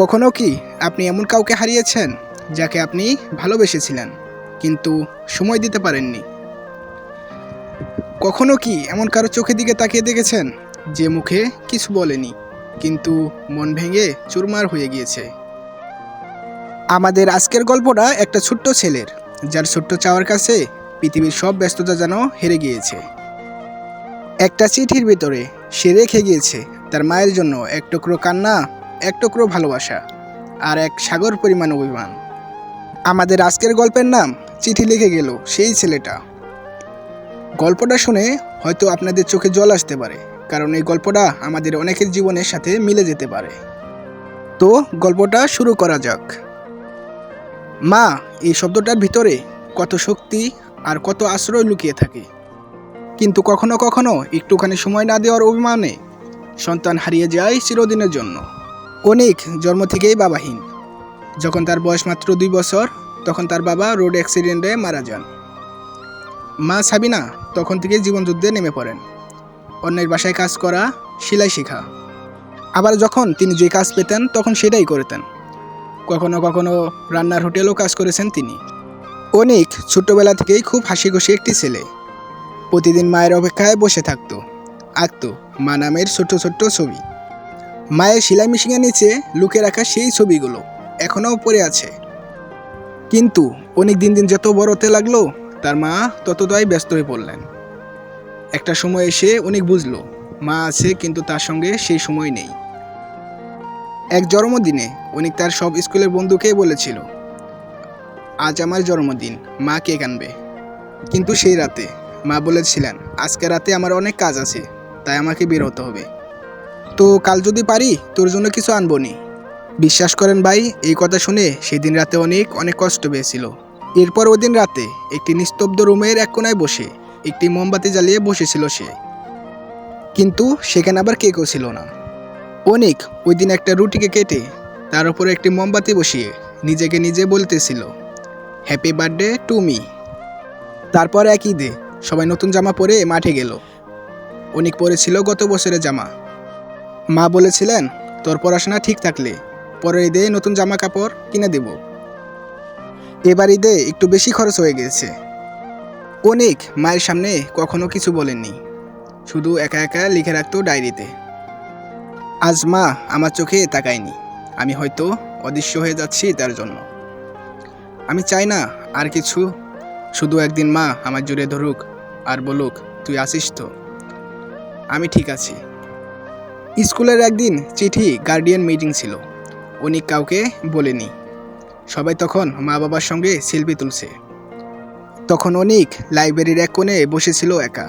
কখনো কি আপনি এমন কাউকে হারিয়েছেন যাকে আপনি ভালোবেসেছিলেন, কিন্তু সময় দিতে পারেননি? কখনো কি এমন কারও চোখের দিকে তাকিয়ে দেখেছেন যে মুখে কিছু বলেনি, কিন্তু মন ভেঙে চুরমার হয়ে গিয়েছে? আমাদের আজকের গল্পটা একটা ছোট্ট ছেলের, যার ছোট্ট চাওয়ার কাছে পৃথিবীর সব ব্যস্ততা যেন হেরে গিয়েছে। একটা চিঠির ভিতরে সে রেখে গিয়েছে তার মায়ের জন্য এক টুকরো কান্না এক টুকরো ভালোবাসা আর এক সাগর পরিমাণ অভিমান। আমাদের আজকের গল্পের নাম চিঠি লিখে গেল সেই ছেলেটা। গল্পটা শুনে হয়তো আপনাদের চোখে জল আসতে পারে, কারণ এই গল্পটা আমাদের অনেকের জীবনের সাথে মিলে যেতে পারে। তো গল্পটা শুরু করা যাক। মা, এই শব্দটার ভিতরে কত শক্তি আর কত আশ্রয় লুকিয়ে থাকে। কিন্তু কখনো কখনো একটুখানি সময় না দেওয়ার অভিমানে সন্তান হারিয়ে যায় চিরদিনের জন্য। অনেক জন্ম থেকেই বাবাহীন। যখন তার বয়স মাত্র দুই বছর, তখন তার বাবা রোড অ্যাক্সিডেন্টে মারা যান। মা সাবিনা তখন থেকে জীবনযুদ্ধে নেমে পড়েন। অন্যের বাসায় কাজ করা, সেলাই শেখা। আবার যখন তিনি যে কাজ পেতেন, তখন সেটাই করতেন। কখনো কখনো রান্নার হোটেলও কাজ করেছেন তিনি। অনেক ছোট্টবেলা থেকেই খুব হাসি খুশি একটি ছেলে। প্রতিদিন মায়ের অপেক্ষায় বসে থাকতো, আঁকত মা নামের ছোট্ট ছোট্ট ছবি। মায়ের সেলাই মেশিনের নিচে লুকে রাখা সেই ছবিগুলো এখনও পড়ে আছে। কিন্তু অনেক দিন দিন যত বড় হতে লাগল, তার মা ততটাই ব্যস্ত হয়ে পড়লেন। একটা সময় এসে অনেক বুঝলো, মা আছে কিন্তু তার সঙ্গে সেই সময় নেই। এক জন্মদিনে অনেক তার সব স্কুলের বন্ধুকে বলেছিল, আজ আমার জন্মদিন, মা কে আনবে। কিন্তু সেই রাতে মা বলেছিলেন, আজকে রাতে আমার অনেক কাজ আছে, তাই আমাকে বের হতে হবে। তো কাল যদি পারি, তোর জন্য কিছু আনব নি বিশ্বাস করেন ভাই, এই কথা শুনে সেদিন রাতে অনেক অনেক কষ্ট পেয়েছিল। এরপর ওদিন রাতে একটি নিস্তব্ধ রুমের এক কোনায় বসে একটি মোমবাতি জ্বালিয়ে বসেছিল সে। কিন্তু সেখানে আবার কেকও ছিল না। অনেক ওই দিন একটা রুটিকে কেটে তার উপরে একটি মোমবাতি বসিয়ে নিজেকে নিজে বলতেছিল হ্যাপি বার্থডে টু মি তারপর একই দে সবাই নতুন জামা পরে মাঠে গেল। অনেক পরেছিল গত বছরের জামা। মা বলেছিলেন, তোর পড়াশোনা ঠিক থাকলে, পরের ঈদে নতুন জামা কাপড় কিনে দেব। এবার ঈদে একটু বেশি খরচ হয়ে গেছে। অনেক মায়ের সামনে কখনো কিছু বলেননি, শুধু একা একা লিখে রাখতো ডায়েরিতে। আজ মা আমার চোখে তাকায়নি, আমি হয়তো অদৃশ্য হয়ে যাচ্ছি তার জন্য। আমি চাই না আর কিছু, শুধু একদিন মা আমার জুড়ে ধরুক আর বলুক, তুই আসিস তো? আমি ঠিক আছি। স্কুলের একদিন চিঠি গার্ডিয়ান মিটিং ছিল। উনি কাউকে বলেনি। সবাই তখন মা বাবার সঙ্গে সেলফি তুলছে। তখন অনিক লাইব্রেরির এক কোণে বসেছিল একা।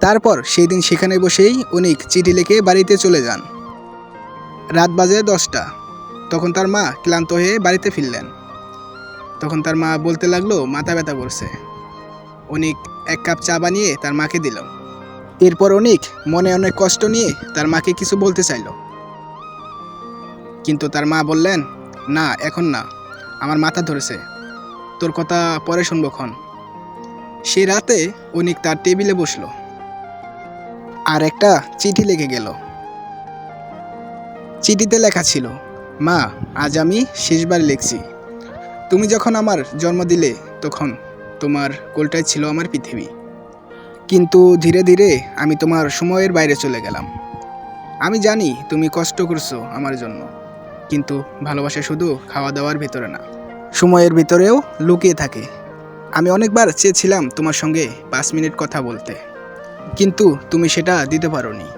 তারপর সেই দিন সেখানে বসেই অনিক চিঠি লিখে বাড়িতে চলে যান। রাত বাজে দশটা। তখন তার মা ক্লান্ত হয়ে বাড়িতে ফিরলেন। তখন তার মা বলতে লাগল, মাথা ব্যথা করছে। অনিক এক কাপ চা বানিয়ে তার মাকে দিল। এরপর অনিক মনে অনেক কষ্ট নিয়ে তার মাকে কিছু বলতে চাইল। কিন্তু তার মা বললেন, না, এখন না, আমার মাথা ধরেছে। তোর কথা পরে শুনব ক্ষণ। সে রাতে অনিক তার টেবিলে বসল। আর একটা চিঠি লেগে গেল। চিঠিতে লেখা ছিল, মা, আজ আমি শেষবার লিখছি। তুমি যখন আমার জন্ম দিলে, তখন তোমার কোলটাই ছিল আমার পৃথিবী। কিন্তু ধীরে ধীরে আমি তোমার সময়ের বাইরে চলে গেলাম। আমি জানি তুমি কষ্ট করছ আমার জন্য, কিন্তু ভালোবাসা শুধু খাওয়া দাওয়ার ভিতরে না, সময়ের ভিতরেও লুকিয়ে থাকে। আমি অনেকবার চেয়েছিলাম তোমার সঙ্গে পাঁচ মিনিট কথা বলতে, কিন্তু তুমি সেটা দিতে পারোনি।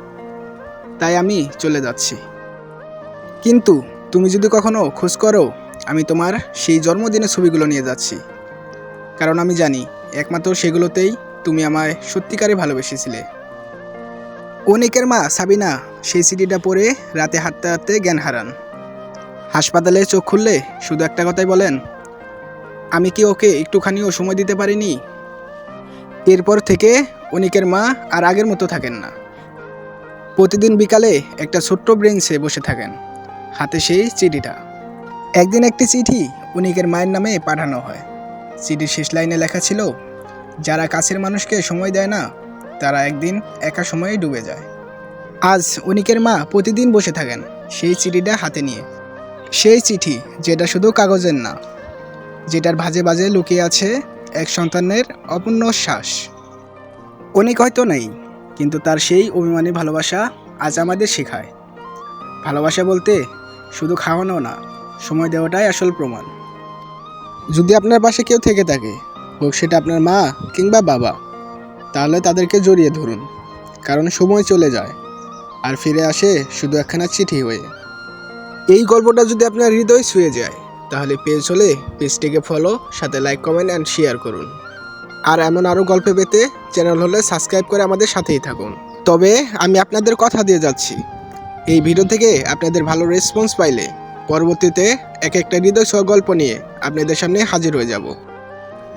তাই আমি চলে যাচ্ছি। কিন্তু তুমি যদি কখনো খোঁজ করো, আমি তোমার সেই জন্মদিনের ছবিগুলো নিয়ে যাচ্ছি। কারণ আমি জানি, একমাত্র সেগুলোতেই তুমি আমায় সত্যিকারে ভালোবেসেছিলে। অনেকের মা সাবিনা সেই সিডিটা পরে রাতে হাঁটতে হাঁটতে জ্ঞান হারান। হাসপাতালে চোখ খুললে শুধু একটা কথাই বলেন, আমি কি ওকে একটুখানিও সময় দিতে পারিনি? এরপর থেকে অনিকের মা আর আগের মতো থাকেন না। প্রতিদিন বিকালে একটা ছোট্ট ব্রেঞ্চে বসে থাকেন, হাতে সেই চিঠিটা। একদিন একটি চিঠি অনিকের মায়ের নামে পাঠানো হয়। চিঠির শেষ লাইনে লেখা ছিল যারা কাছের মানুষকে সময় দেয় না, তারা একদিন একা সময়ে ডুবে যায়। আজ অনিকের মা প্রতিদিন বসে থাকেন সেই চিঠিটা হাতে নিয়ে। সেই চিঠি যেটা শুধু কাগজের না, যেটার ভাজে বাজে লুকিয়ে আছে এক সন্তানের অপূর্ণ শ্বাস। অনেক হয়তো নেই, কিন্তু তার সেই অভিমানী ভালোবাসা আজ আমাদের শেখায়। ভালোবাসা বলতে শুধু খাওয়ানো না, সময় দেওয়াটাই আসল প্রমাণ। যদি আপনার পাশে কেউ থেকে থাকে হোক, সেটা আপনার মা কিংবা বাবা। তাহলে তাদেরকে জড়িয়ে ধরুন, কারণ সময় চলে যায় আর ফিরে আসে শুধু একখানা চিঠি হয়ে। এই গল্পটা যদি আপনার হৃদয় ছুঁয়ে যায়, তাহলে পেজ হলে পেজটিকে ফলো সাথে লাইক কমেন্ট অ্যান্ড শেয়ার করুন। আর এমন আরও গল্প পেতে চ্যানেল হলে সাবস্ক্রাইব করে আমাদের সাথেই থাকুন। তবে আমি আপনাদের কথা দিয়ে যাচ্ছি। এই ভিডিও থেকে আপনাদের ভালো রেসপন্স পাইলে পরবর্তীতে এক একটা হৃদয় ছোঁয়া গল্প নিয়ে আপনাদের সামনে হাজির হয়ে যাব।